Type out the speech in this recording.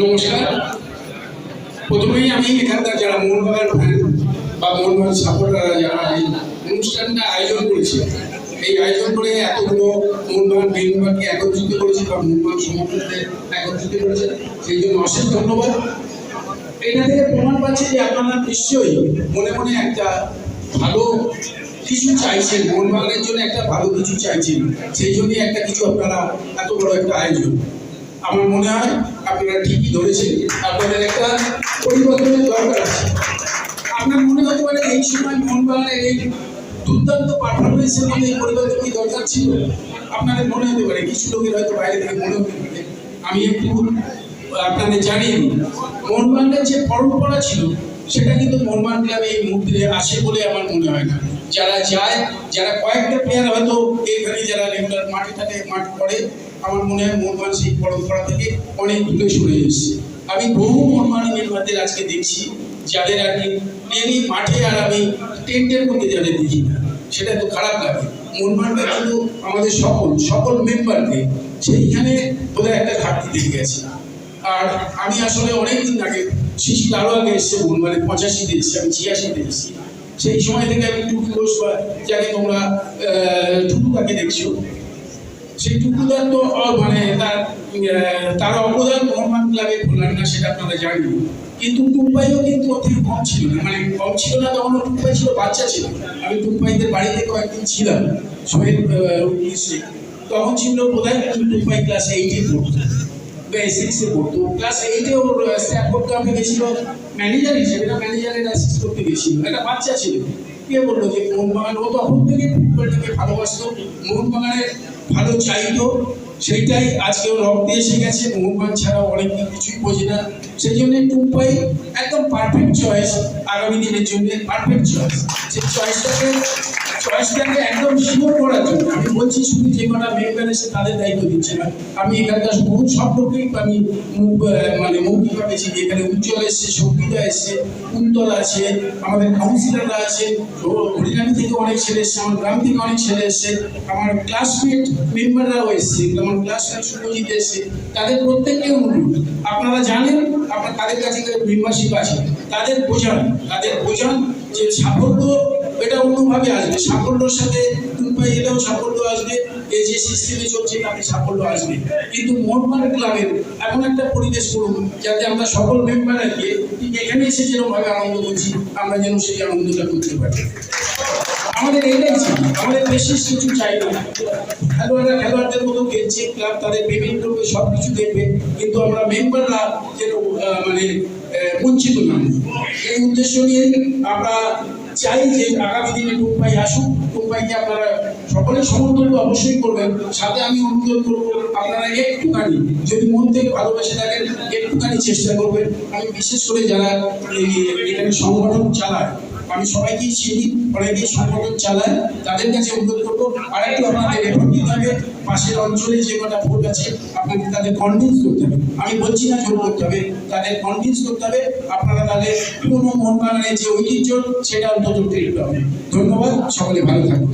নমস্কার। প্রথমেই আমি এখানকার যারা মোহনবাগান ফ্যান বা মোহনবাগান সাপোর্টাররা যারা এই অনুষ্ঠানটা আয়োজন করেছে, এই আয়োজন করে এতগুলো মোহনবাগান মেম্বারকে একত্রিত করেছে বা মোহনবাগান সমর্থকদের একত্রিত করেছে, সেই জন্য অশেষ ধন্যবাদ। এটা থেকে প্রমাণ পাচ্ছে যে আপনারা নিশ্চয়ই মনে মনে একটা ভালো কিছু চাইছেন, মোহনবাগানের জন্য একটা ভালো কিছু চাইছেন, সেই জন্যই একটা কিছু আপনারা এত বড় একটা আয়োজন। আমার মনে হয় আপনারা ঠিকই ধরেছেন। আপনাদের একটা পরিবর্তনের দরকার আছে। আপনার মনে হতে পারে এই সময় মোহনবাগানের এই দুর্দান্ত পারফরমেন্সের মধ্যে এই পরিবর্তন কি দরকার ছিল? আপনাদের মনে হতে পারে, কিছু লোকের হয়তো বাইরে থেকে মনে হতে পারে। আমি একটু আপনাদের জানিয়ে দিই মোহনবাগানের যে পরম্পরা ছিল, সেটা কিন্তু মোহনবাগান ক্লাবে এই মুহূর্তে আসে বলে আমার মনে হয় না। যারা যায়, যারা কয়েকটা প্লেয়ার হয়তো এখানে যারা রেগুলার মাঠে থাকে, মাঠ করে আমার মনে হয় মোহনবাগান সেই পরম্পরা থেকে অনেক দূরে সরে এসেছে। আমি বহু মোহনবাগান মেম্বারদের আজকে দেখছি যাদের আর কি ডেলি মাঠে আর আমি টেন্টের মধ্যে যাদের দেখি না সেটা তো খারাপ লাগে। মোহনবাগানটা কিন্তু আমাদের সকল সকল মেম্বারকে সেইখানে বোধহয় একটা ঘাটতি থেকে গেছে। আর আমি আসলে অনেক অনেকদিন আগে শিশির আরও আগে এসছে মানে পঁচাশিতে এসছি আমি ছিয়াশিতে এসেছি। সেই সময় থেকে আমি টুকু ঘোষ বা যাকে তোমরা আহ, টুকুদাকে দেখছ। তো মানে তার তার অবদান ক্লাবে না, সেটা আপনারা জানেন। কিন্তু কিন্তু কম ছিল না। মানে কম ছিল না তখন ছিল, বাচ্চা ছিল। আমি টুম্পাইদের বাড়িতে কয়েকদিন ছিলাম তখন ছিল বোধহয় ক্লাস এইটে পড়তো সিক্সে পড়তো ক্লাস এইটে ওর স্ট্যাফোর্ড কাপে গেছিল ম্যানেজার হিসেবে না ম্যানেজারের অ্যাসিস্ট করতে গেছিল একটা বাচ্চা ছিল। কে বলল যে মোহনবাগান? ও তখন থেকে ফুটবলটাকে ভালোবাসতো মোহনবাগানের ভালো চাইতো। সেইটাই আজকে রক্তে এসে গেছে। মোহনবাগান ছাড়া অনেক কিছুই বোঝে না। সেই জন্য টুম্পাই একদম পারফেক্ট চয়েস আগামী দিনের জন্য পারফেক্ট চয়েস সেই চয়েসটাকে চয়েসটাকে একদম শিওর করার জন্য, আমি বলছি শুধু যে কটা মেম্বার এসে তাদের দায়িত্ব দিচ্ছে না, আমি এখানকার বহু লোককেই আমি মানে মৌখিক পেয়েছি যে এখানে উজ্জ্বল এসছে সঙ্গীতা এসছে কুন্তল আছে, আমাদের কাউন্সিলাররা আছে হরিয়ানা থেকে অনেক ছেলে এসছে, আমার গ্রাম থেকে অনেক ছেলে এসছে, আমার ক্লাসমেট মেম্বাররাও এসছে, আমার ক্লাসমেট সুরজিৎ এসছে, তাদের প্রত্যেককে অনুরোধ। আপনারা জানেন আপনার তাদের কাছে মেম্বারশিপ আছে। তাদের বোঝান তাদের বোঝান যে সাফল্য, এটা অন্যভাবে আসবে। সাফল্যর সাথে এটাও সাফল্য আসবে, এই যে সিস্টেমে চলছে তাতে সাফল্য আসবে। কিন্তু মোহনবাগান ক্লাবের এমন একটা পরিবেশ করুন, যাতে আমরা সকল মেম্বার ঠিক এখানে এসে যেরকমভাবে আনন্দ করছি, আমরা যেন সেই আনন্দটা করতে পারি। আমাদের এটাই চাই আমাদের বেশি কিছু চাই না। খেলোয়াড়রা খেলোয়াড়দের মতো খেলছে ক্লাব তাদের করবে সব কিছু দেখবে। কিন্তু আমরা মেম্বাররা যেন মানে বঞ্চিত না এই উদ্দেশ্য নিয়ে আমরা চাই যে আগামী দিনে টুম্পাই আসুক। টুম্পাইকে আপনারা সকলে সমর্থন তো অবশ্যই করবেন। সাথে আমি অনুরোধ করব, আপনারা একটুখানি যদি মন থেকে ভালোবাসে থাকেন, একটুখানি চেষ্টা করবেন। আমি বিশেষ করে যারা এখানে সংগঠন চালায় আমি সবাইকেই চিনি, অনেকেই সংগঠন চালায়, তাদের কাছে অনুরোধ করব, আরেকটু আপনাদের রেফার দিতে হবে পাশের অঞ্চলে যে কটা ভোট আছে, আপনাকে তাদের কনভিন্স করতে হবে। আমি বলছি না জোর করতে হবে, তাদের কনভিন্স করতে হবে, আপনারা তাদের পুরনো মোহনবাগানের যে ঐতিহ্য, সেটা অন্তত ফিরতে হবে। ধন্যবাদ, সকলে ভালো থাকুন।